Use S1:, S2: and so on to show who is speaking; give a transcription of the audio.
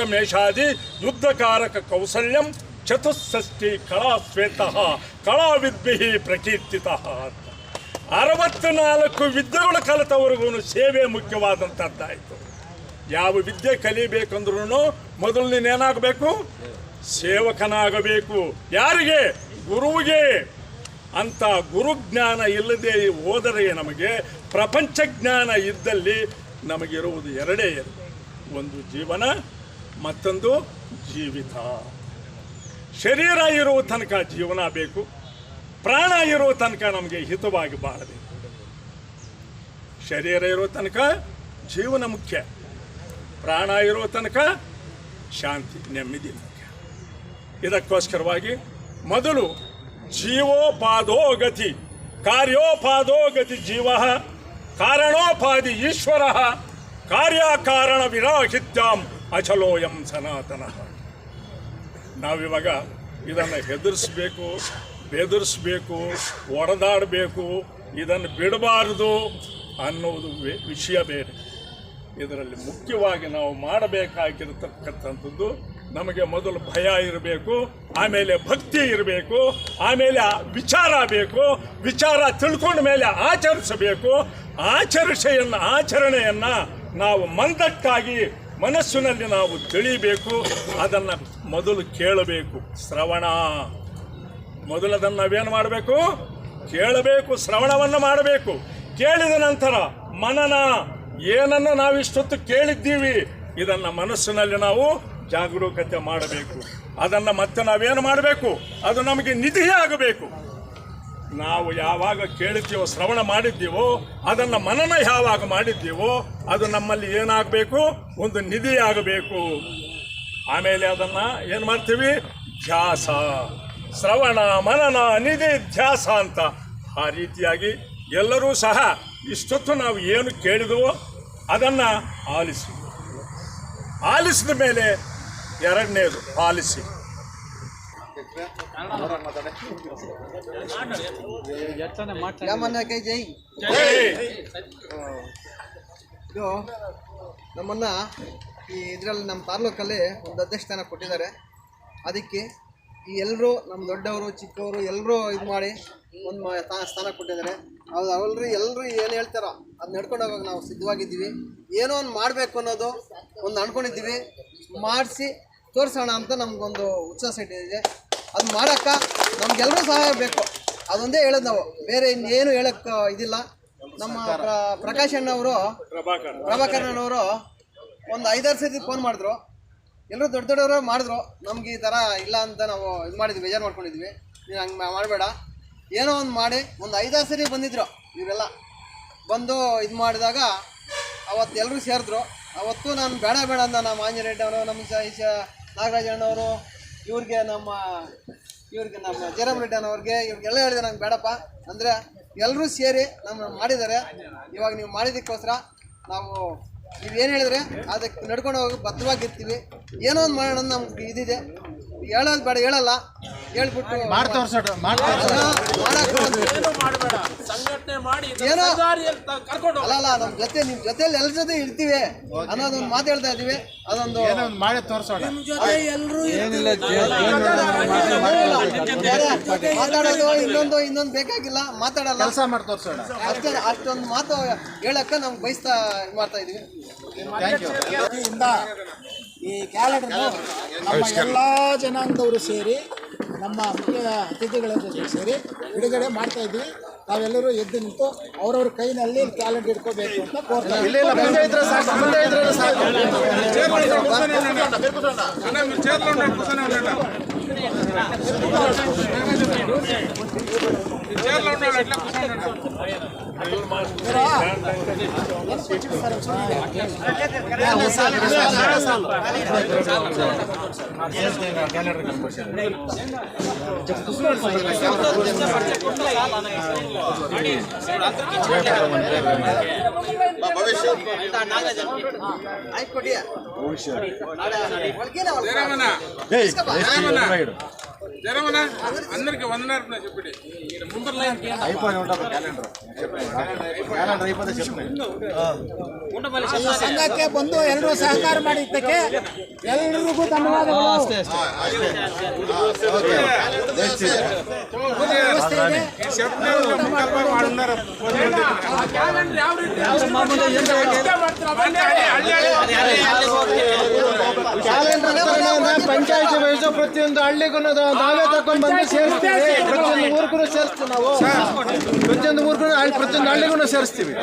S1: ಮೇಷಾದಿ, ಯುದ್ಧಕಾರಕ ಕೌಸಲ್ಯಂ ಚತುಸ್ಸಷ್ಟಿ ಕಳಾ ಶ್ವೇತಃ ಕಳಾವಿದ್ಭಿ ಪ್ರಕೀರ್ತಿತ ಅಂತ. ಅರವತ್ನಾಲ್ಕು ವಿದ್ಯೆಗಳು ಕಲಿತವರೆಗೂ ಸೇವೆ ಮುಖ್ಯವಾದಂಥದ್ದಾಯಿತು. ಯಾವ ವಿದ್ಯೆ ಕಲಿಬೇಕಂದ್ರೂ ಮೊದಲು ನೀನೇನಾಗಬೇಕು ಸೇವಕನಾಗಬೇಕು. ಯಾರಿಗೆ? ಗುರುವಿಗೆ. ಅಂತ ಗುರುಜ್ಞಾನ ಇಲ್ಲದೆ ಹೋದರೆ ನಮಗೆ ಪ್ರಪಂಚ ಜ್ಞಾನ ಇದ್ದಲ್ಲಿ ನಮಗಿರುವುದು ಎರಡೇ ಎರಡು ಒಂದು ಜೀವನ ಮತ್ತೊಂದು ಜೀವಿತ. ಶರೀರ ಇರುವ ತನಕ ಜೀವನ ಬೇಕು. ಪ್ರಾಣ ಇರುವ ತನಕ ನಮಗೆ ಹಿತವಾಗಿ ಬಾಳಬೇಕು ಶರೀರ ಇರೋ ತನಕ ಜೀವನ ಮುಖ್ಯ. ಪ್ರಾಣ ಇರುವ ತನಕ ಶಾಂತಿ, ನೆಮ್ಮದಿ ಮುಖ್ಯ. ಇದಕ್ಕೋಸ್ಕರವಾಗಿ ಮೊದಲು ಜೀವೋಪಾದೋಗತಿ, ಕಾರ್ಯೋಪಾದೋಗತಿ ಕಾರ್ಯೋಪಾದೋ ಗತಿ ಜೀವ, ಕಾರಣೋಪಾದಿ ಈಶ್ವರ, ಕಾರ್ಯಕಾರಣ ವಿರಾಹಿತ್ಯಾಂ. ಅಚಲೋಯಂ ಸನಾತನ. ನಾವಿವಾಗ ಇದನ್ನು ಹೆದರ್ಸ್ಬೇಕು, ಬೆದರ್ಸ್ಬೇಕು, ಒಡೆದಾಡಬೇಕು, ಇದನ್ನು ಬಿಡಬಾರದು ಅನ್ನೋದು ವಿಷಯ ಬೇರೆ. ಇದರಲ್ಲಿ ಮುಖ್ಯವಾಗಿ ನಾವು ಮಾಡಬೇಕಾಗಿರತಕ್ಕಂಥದ್ದು ನಮಗೆ ಮೊದಲು ಭಯ ಇರಬೇಕು, ಆಮೇಲೆ ಭಕ್ತಿ ಇರಬೇಕು, ಆಮೇಲೆ ವಿಚಾರ ಬೇಕು, ವಿಚಾರ ತಿಳ್ಕೊಂಡ ಮೇಲೆ ಆಚರಿಸಬೇಕು. ಆಚರಿಸೆಯನ್ನು, ಆಚರಣೆಯನ್ನು ನಾವು ಮಂದಕ್ಕಾಗಿ ಮನಸ್ಸಿನಲ್ಲಿ ನಾವು ತಿಳಿಬೇಕು, ಅದನ್ನು ಮೊದಲು ಕೇಳಬೇಕು. ಶ್ರವಣ. ಮೊದಲು ಅದನ್ನು ನಾವೇನು ಮಾಡಬೇಕು? ಕೇಳಬೇಕು, ಶ್ರವಣವನ್ನು ಮಾಡಬೇಕು. ಕೇಳಿದ ನಂತರ ಮನನ, ಏನನ್ನು ನಾವಿಷ್ಟೊತ್ತು ಕೇಳಿದ್ದೀವಿ, ಇದನ್ನು ಮನಸ್ಸಿನಲ್ಲಿ ನಾವು ಜಾಗರೂಕತೆ ಮಾಡಬೇಕು. ಅದನ್ನು ಮತ್ತೆ ನಾವೇನು ಮಾಡಬೇಕು? ಅದು ನಮಗೆ ನಿಧಿ ಆಗಬೇಕು ನಾವು ಯಾವಾಗ ಕೇಳಿದ್ದೀವೋ, ಶ್ರವಣ ಮಾಡಿದ್ದೀವೋ, ಅದನ್ನು ಮನನ ಯಾವಾಗ ಮಾಡಿದ್ದೀವೋ, ಅದು ನಮ್ಮಲ್ಲಿ ಏನಾಗಬೇಕು? ಒಂದು ನಿಧಿ ಆಗಬೇಕು. ಆಮೇಲೆ ಅದನ್ನು ಏನು ಮಾಡ್ತೀವಿ? ಧ್ಯಾಸ. ಶ್ರವಣ, ಮನನ, ನಿಧಿ, ಧ್ಯಾಸ ಅಂತ. ಆ ರೀತಿಯಾಗಿ ಎಲ್ಲರೂ ಸಹ ಇಷ್ಟೊತ್ತು ನಾವು ಏನು ಕೇಳಿದವೋ ಅದನ್ನು ಆಲಿಸಿ. ಆಲಿಸಿದ ಮೇಲೆ ಎರಡನೇದು
S2: ರಾಮಣ್ಣಗೆ ಜೈ. ಇದು ನಮ್ಮನ್ನ ಈ ಇದರಲ್ಲಿ ನಮ್ಮ ತಾಲೂಕಲ್ಲಿ ಒಂದು ಅಧ್ಯಕ್ಷ ಸ್ಥಾನ ಕೊಟ್ಟಿದ್ದಾರೆ. ಅದಕ್ಕೆ ಈ ಎಲ್ಲರೂ ನಮ್ಮ ದೊಡ್ಡವರು, ಚಿಕ್ಕವರು ಎಲ್ಲರೂ ಇದು ಮಾಡಿ ಒಂದು ಸ್ಥಾನ ಕೊಟ್ಟಿದ್ದಾರೆ. ಅದು ಅವಲ್ರಿ ಎಲ್ಲರೂ ಏನು ಹೇಳ್ತಾರೋ ಅದು ನಡ್ಕೊಂಡು ಹೋಗೋಕೆ ನಾವು ಸಿದ್ಧವಾಗಿದ್ದೀವಿ. ಏನೋ ಒಂದು ಮಾಡಬೇಕು ಅನ್ನೋದು ಒಂದು ಅನ್ಕೊಂಡಿದ್ದೀವಿ. ಮಾಡಿಸಿ ತೋರಿಸೋಣ ಅಂತ ನಮಗೊಂದು ಉತ್ಸಾಹ ಇದೆ. ಅದು ಮಾಡೋಕ್ಕೆ ನಮ್ಗೆಲ್ಲರೂ ಸಹಾಯ ಬೇಕು. ಅದೊಂದೇ ಹೇಳೋದು ನಾವು. ಬೇರೆ ಇನ್ನೇನು ಹೇಳಕ್ಕೆ ಇದಿಲ್ಲ. ನಮ್ಮ ಪ್ರ ಪ್ರಕಾಶ್ ಅಣ್ಣವರು,
S1: ಪ್ರಭಾಕರ್
S2: ಪ್ರಭಾಕರಣ್ಣವರು ಒಂದು ಐದಾರು ಸತಿ ಫೋನ್ ಮಾಡಿದ್ರು. ಎಲ್ಲರೂ ದೊಡ್ಡ ದೊಡ್ಡವರು ಮಾಡಿದ್ರು. ನಮ್ಗೆ ಈ ಥರ ಇಲ್ಲ ಅಂತ ನಾವು ಇದು ಮಾಡಿದ್ವಿ, ಬೇಜಾರು ಮಾಡ್ಕೊಂಡಿದ್ವಿ. ನೀನು ಹಂಗೆ ಮಾಡಬೇಡ. ಏನೋ ಒಂದು ಮಾಡಿ. ಒಂದು ಐದಾರು ಸರಿ ಬಂದಿದ್ರು ಇವರೆಲ್ಲ. ಬಂದು ಇದು ಮಾಡಿದಾಗ ಅವತ್ತು ಎಲ್ಲರೂ ಸೇರಿದ್ರು. ಅವತ್ತು ನಾನು ಬೇಡ ಬೇಡ ಅಂತ ನಮ್ಮ ಆಂಜನೇಯ ರೆಡ್ಡಿ ಅವರು ನಮ್ಮ ಸ ಈಶ ನಾಗರಾಜ ಅಣ್ಣವರು ಇವ್ರಿಗೆ ನಮ್ಮ ಇವ್ರಿಗೆ ನಮ್ಮ ಜಯರಾಮ್ ರೆಡ್ಡಿ ಅನ್ನೋರಿಗೆ ಇವ್ರಿಗೆಲ್ಲ ಹೇಳಿದೆ ನಂಗೆ ಬೇಡಪ್ಪ. ಅಂದರೆ ಎಲ್ಲರೂ ಸೇರಿ ನಮ್ಮ ಮಾಡಿದ್ದಾರೆ. ಇವಾಗ ನೀವು ಮಾಡಿದ್ದಕ್ಕೋಸ್ಕರ ನಾವು ನೀವು ಏನು ಹೇಳಿದ್ರೆ ಅದಕ್ಕೆ ನಡ್ಕೊಂಡು ಹೋಗಿ ಬದ್ಧವಾಗಿರ್ತೀವಿ. ಏನೋ ಒಂದು ಮಾಡೋಣ ಅಂತ ನಮ್ಗೆ ಇದಿದೆ. ಹೇಳೋದು ಬೇಡ ಹೇಳಲ್ಲ. ಹೇಳ್ಬಿಟ್ಟು
S3: ಮಾಡ್ತಾ ಮಾಡಿ
S4: ಏನು? ಕರ್ಕೊಂಡು
S2: ಅಲ್ಲ ಅಲ್ಲ ನಮ್ಮ ಜೊತೆ ನಿಮ್ಮ ಜೊತೆಲಿ ಎಲ್ಲ ಜೊತೆ ಇರ್ತೀವಿ ಅನ್ನೋದೊಂದು ಮಾತು ಹೇಳ್ತಾ ಇದೀವಿ ಅದೊಂದು
S3: ಏನೋ ಒಂದು ಮಾಡಿ ತೋರ್ಸೋಣ.
S2: ಬೇರೆ ಮಾತಾಡೋದು ಇನ್ನೊಂದು ಇನ್ನೊಂದು ಬೇಕಾಗಿಲ್ಲ ಮಾತಾಡಲ್ಲ.
S3: ಕೆಲಸ ಮಾಡಿ ತೋರ್ಸೋಣ.
S2: ಅಷ್ಟೇ ಅಷ್ಟೊಂದು ಮಾತು ಹೇಳಕ್ಕೆ ನಮ್ಗೆ ಬಯಸ್ತಾ ಇದು ಮಾಡ್ತಾ ಇದೀವಿ
S3: ಥ್ಯಾಂಕ್ ಯು
S5: ವತಿಯಿಂದ ಈ ಕ್ಯಾಲೆಂಡರ್ ನಮ್ಮ ಎಲ್ಲ ಜನಾಂಗದವರು ಸೇರಿ ನಮ್ಮ ಮುಖ್ಯ ಅತಿಥಿಗಳ ಜೊತೆ ಸೇರಿ ಬಿಡುಗಡೆ ಮಾಡ್ತಾ ಇದ್ವಿ ನಾವೆಲ್ಲರೂ ಎದ್ದು ನಿಂತು ಅವ್ರವ್ರ ಕೈನಲ್ಲಿ ಟ್ಯಾಲೆಂಟ್ ಇಟ್ಕೋಬೇಕು ಅಂತ ಕೋರ್ತಾ
S3: ಇಲ್ಲ ಇಲ್ಲ
S4: జరమనా అందరికి వందనార్పణ చెప్పండి
S5: ಸಂಘಕ್ಕೆ ಬಂದು ಎಲ್ಲರೂ ಸಹಕಾರ ಮಾಡಿದ್ದಕ್ಕೆ ಎಲ್ಲರಿಗೂ ಧನ್ಯವಾದಗಳು.
S4: ಯಾವ ರೀತಿ
S3: ಪಂಚಾಯತ್ ವೈಸ್ ಪ್ರತಿಯೊಂದು ಹಳ್ಳಿಗೂ ನಾವೇ ತಕೊಂಡ್ ಬಂದು ಸೇರಿಸ್ತೀವಿ. ಪ್ರತಿಯೊಂದು ಊರ್ಗೂ ಸೇರಿಸ್ತೀವಿ ನಾವು. ಪ್ರತಿಯೊಂದು ಊರ್ಗೂ ಪ್ರತಿಯೊಂದು ಹಳ್ಳಿಗೂ ಸೇರಿಸ್ತೀವಿ.